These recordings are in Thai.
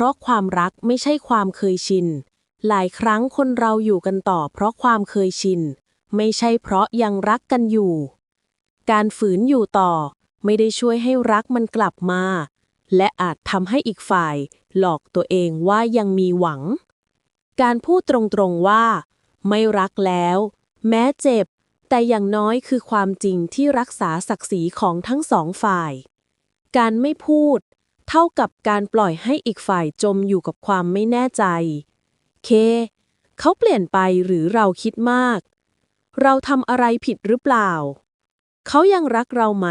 ราะความรักไม่ใช่ความเคยชิน หลายครั้งคนเราอยู่กันต่อเพราะความเคยชิน ไม่ใช่เพราะยังรักกันอยู่ การฝืนอยู่ต่อ ไม่ได้ช่วยให้รักมันกลับมา และอาจทำให้อีกฝ่าย หลอกตัวเองว่ายังมีหวัง การพูดตรงๆว่า ไม่รักแล้ว แม้เจ็บ แต่อย่างน้อยคือความจริงที่รักษาศักดิ์ศรีของทั้งสองฝ่าย การไม่พูด เท่ากับการปล่อยให้อีกฝ่ายจมอยู่กับความไม่แน่ใจ เค เขาเปลี่ยนไปหรือเราคิดมาก เราทำอะไรผิดหรือเปล่า เขายังรักเราไหม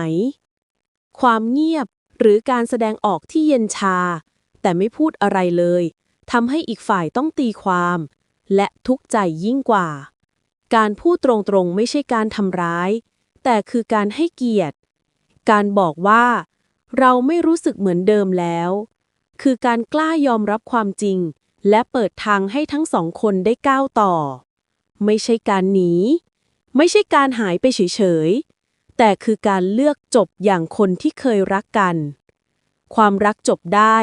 ความเงียบหรือการแสดงออกที่เย็นชา แต่ไม่พูดอะไรเลยทำให้อีกฝ่ายต้องตีความ และทุกข์ใจยิ่งกว่า การพูดตรงๆไม่ใช่การทำร้าย แต่คือการให้เกียรติ การบอกว่า เราไม่รู้สึกเหมือนเดิมแล้ว คือการกล้ายอมรับความจริง และเปิดทางให้ทั้งสองคนได้ก้าวต่อ ไม่ใช่การหนี ไม่ใช่การหายไปเฉยๆ แต่คือการเลือกจบอย่างคนที่เคยรักกัน ความรักจบได้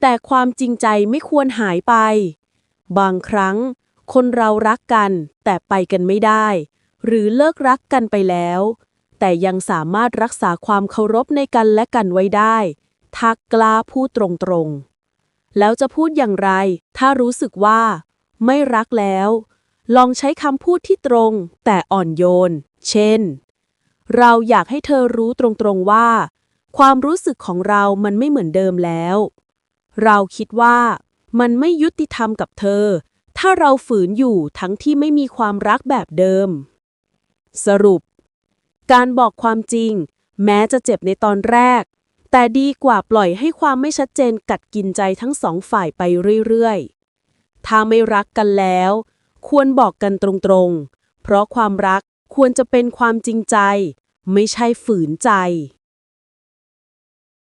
แต่ความจริงใจไม่ควรหายไป บางครั้ง คนเรารักกันแต่ไปกันไม่ได้ หรือเลิกรักกันไปแล้ว แต่ยังสามารถรักษาความเคารพในกันและกันไว้ได้ถ้ากล้าพูดตรงๆ แล้วจะพูดอย่างไร ถ้ารู้สึกว่า ไม่รักแล้ว ลองใช้คำพูดที่ตรง แต่อ่อนโยน เช่น เราอยากให้เธอรู้ตรงๆว่า ความรู้สึกของเรามันไม่เหมือนเดิมแล้ว เราคิดว่า มันไม่ยุติธรรมกับเธอ ถ้าเราฝืนอยู่ทั้งที่ไม่มีความรักแบบเดิม สรุป การบอกความจริง แม้จะเจ็บในตอนแรก แต่ดีกว่าปล่อยให้ความไม่ชัดเจนกัดกินใจทั้งสองฝ่ายไปเรื่อยๆ ถ้าไม่รักกันแล้ว ควรบอกกันตรงๆ เพราะความรักควรจะเป็นความจริงใจ ไม่ใช่ฝืนใจ